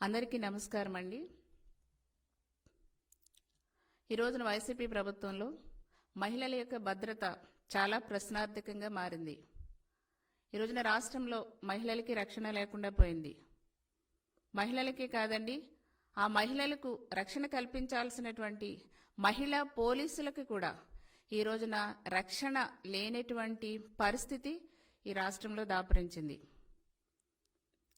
అందరికీ నమస్కారం అండి ఈ రోజున వైసీపీ ప్రభుత్వంలో మహిళల యొక్క భద్రత చాలా ప్రశ్నార్థకంగా మారింది. ఈ రోజున రాష్ట్రంలో మహిళలకి రక్షణ లేకుండా పోయింది. మహిళలకే కాదండి ఆ మహిళలకు రక్షణ కల్పించాల్సినటువంటి మహిళా పోలీసులకు కూడా ఈ రోజున రక్షణ లేనటువంటి పరిస్థితి ఈ రాష్ట్రంలో దాపరించింది.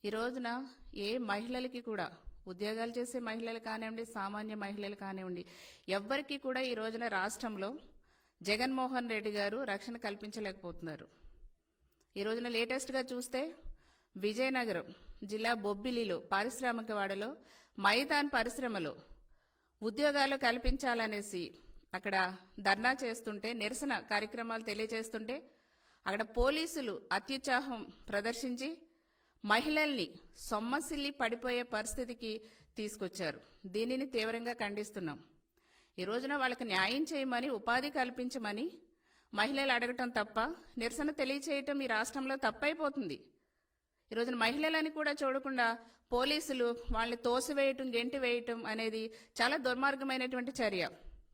ఈ రోజున ఏ మహిళలకి కూడా ఉద్యోగాలు చేసే మహిళలు కానివ్వండి సామాన్య మహిళలు కానివ్వండి ఎవ్వరికి కూడా ఈ రోజున రాష్ట్రంలో జగన్మోహన్ రెడ్డి గారు రక్షణ కల్పించలేకపోతున్నారు. ఈ రోజున లేటెస్ట్గా చూస్తే విజయనగరం జిల్లా బొబ్బిలిలో పారిశ్రామికవాడలో మైదాన్ పరిశ్రమలో ఉద్యోగాలు కల్పించాలనేసి అక్కడ ధర్నా చేస్తుంటే నిరసన కార్యక్రమాలు తెలియజేస్తుంటే అక్కడ పోలీసులు అత్యుత్సాహం ప్రదర్శించి మహిళల్ని సొమ్మసిల్లి పడిపోయే పరిస్థితికి తీసుకొచ్చారు. దీనిని తీవ్రంగా ఖండిస్తున్నాం. ఈ రోజున వాళ్ళకి న్యాయం చేయమని ఉపాధి కల్పించమని మహిళలు అడగటం తప్ప నిరసన తెలియచేయటం ఈ రాష్ట్రంలో తప్పైపోతుంది. ఈ రోజున మహిళలని కూడా చూడకుండా పోలీసులు వాళ్ళని తోసివేయటం గెంటి వేయటం అనేది చాలా దుర్మార్గమైనటువంటి చర్య.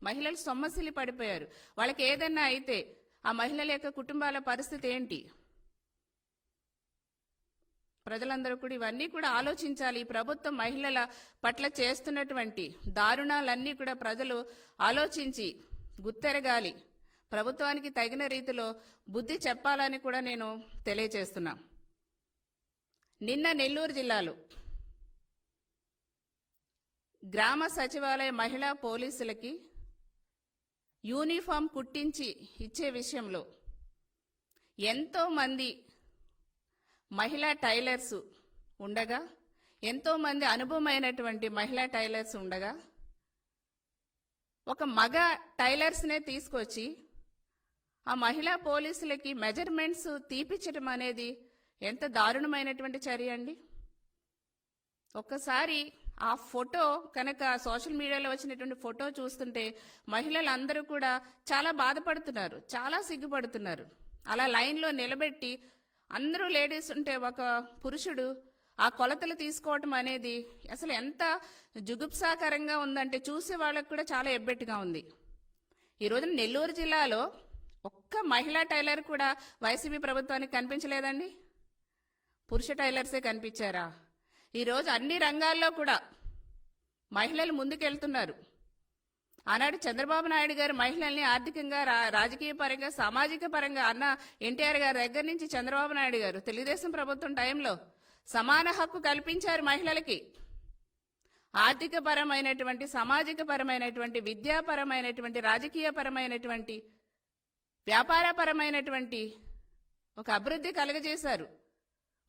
మహిళలు సొమ్మసిల్లి పడిపోయారు. వాళ్ళకి ఏదన్నా అయితే ఆ మహిళల యొక్క కుటుంబాల పరిస్థితి ఏంటి? ప్రజలందరూ కూడా ఇవన్నీ కూడా ఆలోచించాలి. ప్రభుత్వం మహిళల పట్ల చేస్తున్నటువంటి దారుణాలన్నీ కూడా ప్రజలు ఆలోచించి గుర్తెరగాలి ప్రభుత్వానికి తగిన రీతిలో బుద్ధి చెప్పాలని కూడా నేను తెలియచేస్తున్నా నిన్న నెల్లూరు జిల్లాలో గ్రామ సచివాలయ మహిళా పోలీసులకి యూనిఫామ్ కుట్టించి ఇచ్చే విషయంలో ఎంతోమంది మహిళా టైలర్స్ ఉండగా ఎంతోమంది అనుభవమైనటువంటి మహిళా టైలర్స్ ఉండగా ఒక మగ టైలర్స్నే తీసుకొచ్చి ఆ మహిళా పోలీసులకి మెజర్మెంట్స్ తీపిచ్చడం అనేది ఎంత దారుణమైనటువంటి చర్య అండి? ఒక్కసారి ఆ ఫోటో కనుక సోషల్ మీడియాలో వచ్చినటువంటి ఫోటో చూస్తుంటే మహిళలందరూ కూడా చాలా బాధపడుతున్నారు చాలా సిగ్గుపడుతున్నారు. అలా లైన్లో నిలబెట్టి అందరూ లేడీస్ ఉంటే ఒక పురుషుడు ఆ కొలతలు తీసుకోవటం అనేది అసలు ఎంత జుగుప్సాకరంగా ఉందంటే చూసే వాళ్ళకు కూడా చాలా ఎబ్బెట్టుగా ఉంది. ఈ రోజున నెల్లూరు జిల్లాలో ఒక్క మహిళా టైలర్ కూడా వైసీపీ ప్రభుత్వానికి కనిపించలేదండి. పురుష టైలర్సే కనిపించారా? ఈరోజు అన్ని రంగాల్లో కూడా మహిళలు ముందుకెళ్తున్నారు. ఆనాడు చంద్రబాబు నాయుడు గారు మహిళల్ని ఆర్థికంగా రా- రాజకీయ పరంగా సామాజిక పరంగా అన్న ఎన్టీఆర్ గారి దగ్గర నుంచి చంద్రబాబు నాయుడు గారు తెలుగుదేశం ప్రభుత్వం టైంలో సమాన హక్కు కల్పించారు మహిళలకి. ఆర్థిక పరమైనటువంటి సామాజిక పరమైనటువంటి విద్యాపరమైనటువంటి రాజకీయ పరమైనటువంటి వ్యాపారపరమైనటువంటి ఒక అభివృద్ధి కలుగజేశారు.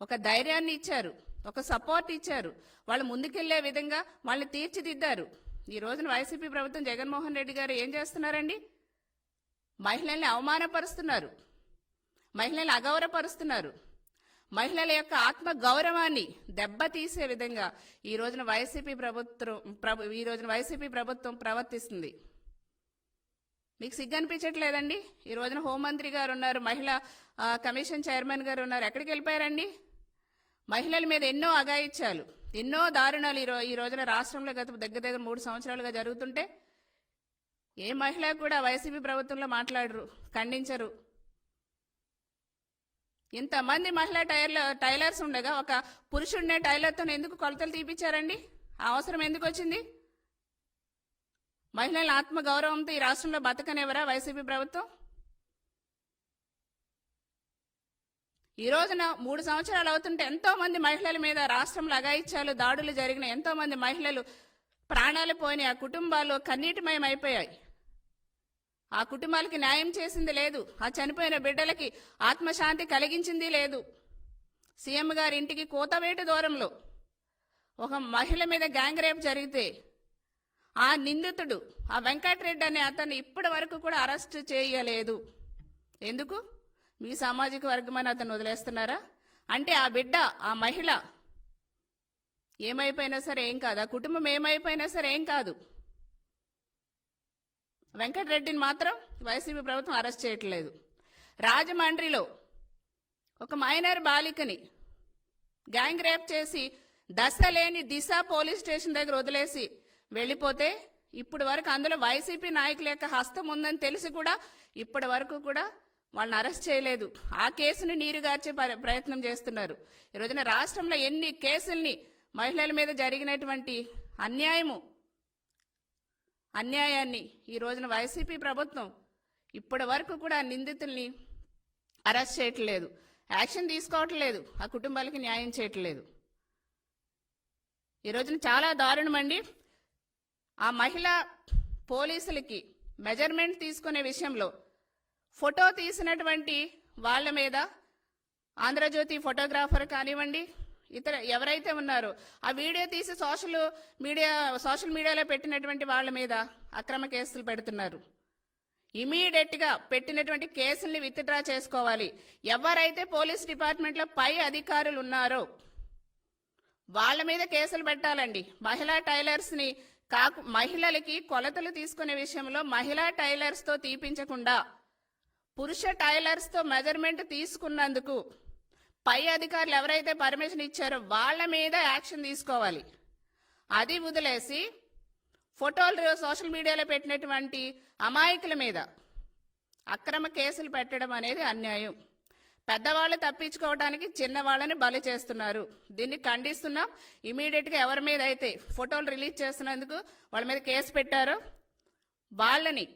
ఒక ధైర్యాన్ని ఇచ్చారు. ఒక సపోర్ట్ ఇచ్చారు. వాళ్ళు ముందుకెళ్ళే విధంగా వాళ్ళని తీర్చిదిద్దారు. ఈ రోజున వైసీపీ ప్రభుత్వం జగన్మోహన్ రెడ్డి గారు ఏం చేస్తున్నారండి? మహిళల్ని అవమానపరుస్తున్నారు. మహిళల్ని అగౌరవపరుస్తున్నారు. మహిళల యొక్క ఆత్మ గౌరవాన్ని దెబ్బతీసే విధంగా ఈ రోజున వైసీపీ ప్రభుత్వం ప్రభు- ఈ రోజున వైసీపీ ప్రభుత్వం ప్రవర్తిస్తుంది. మీకు సిగ్గనిపించట్లేదండి? ఈ రోజున హోంమంత్రి గారు ఉన్నారు మహిళా కమిషన్ చైర్మన్ గారు ఉన్నారు. ఎక్కడికి వెళ్ళిపోయారండి? మహిళల మీద ఎన్నో అగాయిత్యాలు ఎన్నో దారుణాలు ఈ ఈ రోజున రాష్ట్రంలో గత దగ్గర దగ్గర మూడు సంవత్సరాలుగా జరుగుతుంటే ఏ మహిళ కూడా వైసీపీ ప్రభుత్వంలో మాట్లాడరు ఖండించరు. ఇంతమంది మహిళా టైర్ల టైలర్స్ ఉండగా ఒక పురుషుడినే టైలర్తో ఎందుకు కొలతలు తీపిచ్చారండి? ఆ అవసరం ఎందుకు వచ్చింది? మహిళల ఆత్మగౌరవంతో ఈ రాష్ట్రంలో బతకనివ్వరా వైసీపీ ప్రభుత్వం? ఈ రోజున మూడు సంవత్సరాలు అవుతుంటే ఎంతో మంది మహిళల మీద రాష్ట్రంలో అగాయిత్యాలు దాడులు జరిగిన ఎంతో మంది మహిళలు ప్రాణాలు పోయినాయి ఆ కుటుంబాలు కన్నీటిమయం అయిపోయాయి. ఆ కుటుంబాలకి న్యాయం చేసింది లేదు. ఆ చనిపోయిన బిడ్డలకి ఆత్మశాంతి కలిగించింది లేదు. సీఎం గారి ఇంటికి కోతవేటు దూరంలో ఒక మహిళ మీద గ్యాంగ్ రేప్ జరిగితే ఆ నిందితుడు ఆ వెంకటరెడ్డి అనే అతన్ని ఇప్పటి వరకు కూడా అరెస్ట్ చేయలేదు. ఎందుకు? మీ సామాజిక వర్గమని అతను వదిలేస్తున్నారా? అంటే ఆ బిడ్డ ఆ మహిళ ఏమైపోయినా సరే ఏం కాదు. ఆ కుటుంబం ఏమైపోయినా సరే ఏం కాదు. వెంకటరెడ్డిని మాత్రం వైసీపీ ప్రభుత్వం అరెస్ట్ చేయట్లేదు. రాజమండ్రిలో ఒక మైనర్ బాలికని గ్యాంగ్ రేప్ చేసి దశ లేని దిశ పోలీస్ స్టేషన్ దగ్గర వదిలేసి వెళ్ళిపోతే ఇప్పటి వరకు అందులో వైసీపీ నాయకుల యొక్క హస్తం ఉందని తెలిసి కూడా ఇప్పటి వరకు కూడా వాళ్ళని అరెస్ట్ చేయలేదు. ఆ కేసును నీరుగార్చే ప్రయత్నం చేస్తున్నారు. ఈ రోజున రాష్ట్రంలో ఎన్ని కేసుల్ని మహిళల మీద జరిగినటువంటి అన్యాయము అన్యాయాన్ని ఈ రోజున వైసీపీ ప్రభుత్వం ఇప్పటి వరకు కూడా నిందితుల్ని అరెస్ట్ చేయట్లేదు. యాక్షన్ తీసుకోవట్లేదు. ఆ కుటుంబాలకి న్యాయం చేయట్లేదు. ఈ రోజున చాలా దారుణమండి. ఆ మహిళ పోలీసులకి మెజర్మెంట్ తీసుకునే విషయంలో ఫోటో తీసినటువంటి వాళ్ళ మీద ఆంధ్రజ్యోతి ఫోటోగ్రాఫర్ కానివ్వండి ఇతర ఎవరైతే ఉన్నారో ఆ వీడియో తీసి సోషల్ మీడియా సోషల్ మీడియాలో పెట్టినటువంటి వాళ్ళ మీద అక్రమ కేసులు పెడుతున్నారు. ఇమీడియట్గా పెట్టినటువంటి కేసుల్ని విత్డ్రా చేసుకోవాలి. ఎవరైతే పోలీస్ డిపార్ట్మెంట్లో పై అధికారులు ఉన్నారో వాళ్ళ మీద కేసులు పెట్టాలండి. మహిళా టైలర్స్ని కాకు మహిళలకి కొలతలు తీసుకునే విషయంలో మహిళా టైలర్స్తో తీపించకుండా పురుష టైలర్స్తో మెజర్మెంట్ తీసుకున్నందుకు పై అధికారులు ఎవరైతే పర్మిషన్ ఇచ్చారో వాళ్ళ మీద యాక్షన్ తీసుకోవాలి. అది వదిలేసి ఫోటోలు సోషల్ మీడియాలో పెట్టినటువంటి అమాయకుల మీద అక్రమ కేసులు పెట్టడం అనేది అన్యాయం. పెద్దవాళ్ళు తప్పించుకోవడానికి చిన్నవాళ్ళని బలి చేస్తున్నారు. దీన్ని ఖండిస్తున్నాం. ఇమీడియట్గా ఎవరి మీద అయితే ఫోటోలు రిలీజ్ చేస్తున్నందుకు వాళ్ళ మీద కేసు పెట్టారో వాళ్ళని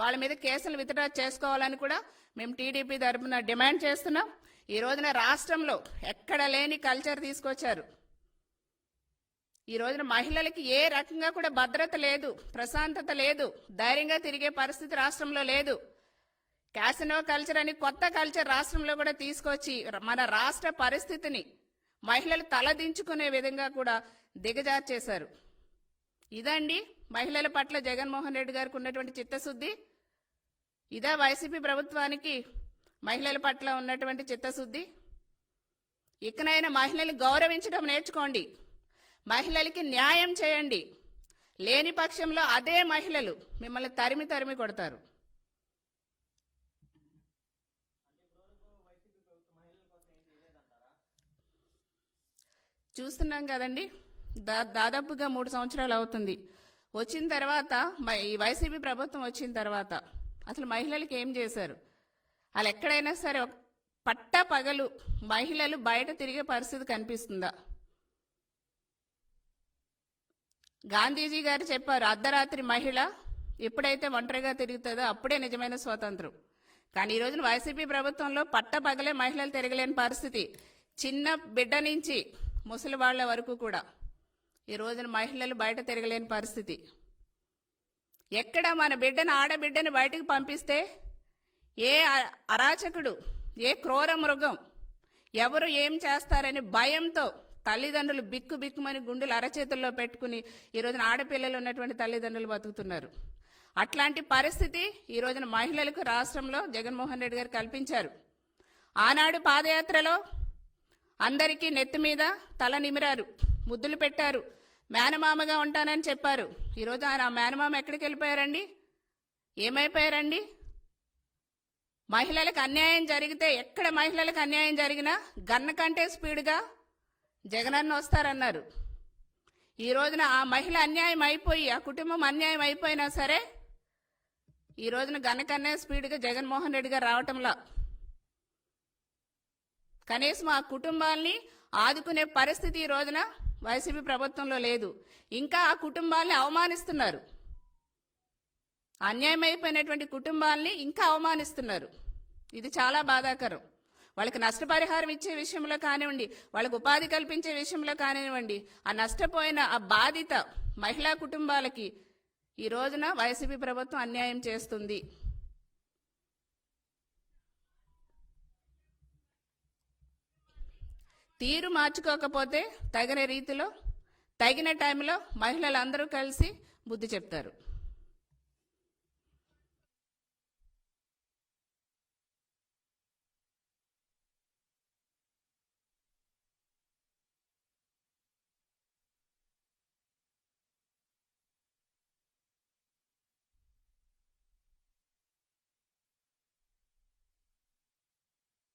వాళ్ళ మీద కేసులు విత్డ్రా చేసుకోవాలని కూడా మేము టీడీపీ తరఫున డిమాండ్ చేస్తున్నాం. ఈ రోజున రాష్ట్రంలో ఎక్కడ లేని కల్చర్ తీసుకొచ్చారు. ఈ రోజున మహిళలకి ఏ రకంగా కూడా భద్రత లేదు ప్రశాంతత లేదు ధైర్యంగా తిరిగే పరిస్థితి రాష్ట్రంలో లేదు. క్యాసినో కల్చర్ అని కొత్త కల్చర్ రాష్ట్రంలో కూడా తీసుకొచ్చి మన రాష్ట్ర పరిస్థితిని మహిళలు తలదించుకునే విధంగా కూడా దిగజార్చేశారు. ఇదండి మహిళల పట్ల జగన్మోహన్ రెడ్డి గారికి ఉన్నటువంటి చిత్తశుద్ధి. ఇదా వైసీపీ ప్రభుత్వానికి మహిళల పట్ల ఉన్నటువంటి చిత్తశుద్ధి. ఇకనైనా మహిళలు గౌరవించడం నేర్చుకోండి. మహిళలకి న్యాయం చేయండి. లేని పక్షంలో అదే మహిళలు మిమ్మల్ని తరిమి తరిమి కొడతారు. చూస్తున్నాం కదండి. దా దాదాపుగా మూడు సంవత్సరాలు అవుతుంది. వచ్చిన తర్వాత ఈ వైసీపీ ప్రభుత్వం వచ్చిన తర్వాత అసలు మహిళలకి ఏం చేశారు? వాళ్ళు ఎక్కడైనా సరే పట్ట పగలు మహిళలు బయట తిరిగే పరిస్థితి కనిపిస్తుందా? గాంధీజీ గారు చెప్పారు అర్ధరాత్రి మహిళ ఎప్పుడైతే ఒంటరిగా తిరుగుతుందో అప్పుడే నిజమైన స్వాతంత్రం. కానీ ఈ రోజున వైసీపీ ప్రభుత్వంలో పట్ట పగలే మహిళలు తిరగలేని పరిస్థితి. చిన్న బిడ్డ నుంచి ముసలి వాళ్ళ వరకు కూడా. ఈ రోజున మహిళలు బయట తిరగలేని పరిస్థితి. ఎక్కడ మన బిడ్డను ఆడబిడ్డను బయటకు పంపిస్తే ఏ అరాచకుడు ఏ క్రూర మృగం ఎవరు ఏం చేస్తారని భయంతో తల్లిదండ్రులు బిక్కు బిక్కుమని గుండెలు అరచేతుల్లో పెట్టుకుని ఈ రోజున ఆడపిల్లలు ఉన్నటువంటి తల్లిదండ్రులు బతుకుతున్నారు. అట్లాంటి పరిస్థితి ఈ రోజున మహిళలకు రాష్ట్రంలో జగన్మోహన్ రెడ్డి గారు కల్పించారు. ఆనాడు పాదయాత్రలో అందరికీ నెత్తి మీద తల నిమిరారు ముద్దులు పెట్టారు. మేనమామగా ఉంటానని చెప్పారు. ఈరోజు ఆయన ఆ మేనమామ ఎక్కడికి వెళ్ళిపోయారండి? ఏమైపోయారండి? మహిళలకు అన్యాయం జరిగితే ఎక్కడ మహిళలకు అన్యాయం జరిగినా గన్న కంటే స్పీడ్గా జగనన్న వస్తారన్నారు. ఈ రోజున ఆ మహిళ అన్యాయం అయిపోయి ఆ కుటుంబం అన్యాయం అయిపోయినా సరే ఈ రోజున గన్న కన్నే స్పీడ్గా జగన్మోహన్ రెడ్డి గారు రావటంలా. కనీసం ఆ కుటుంబాల్ని ఆదుకునే పరిస్థితి ఈ రోజున వైసీపీ ప్రభుత్వంలో లేదు. ఇంకా ఆ కుటుంబాల్ని అవమానిస్తున్నారు. అన్యాయం అయిపోయినటువంటి కుటుంబాల్ని ఇంకా అవమానిస్తున్నారు. ఇది చాలా బాధాకరం. వాళ్ళకి నష్టపరిహారం ఇచ్చే విషయంలో కానివ్వండి వాళ్ళకు ఉపాధి కల్పించే విషయంలో కానివ్వండి ఆ నష్టపోయిన ఆ బాధిత మహిళా కుటుంబాలకి ఈ రోజున వైసీపీ ప్రభుత్వం అన్యాయం చేస్తుంది. తీరు మార్చుకోకపోతే తగిన రీతిలో తగిన టైంలో మహిళలందరూ కలిసి బుద్ధి చెప్తారు.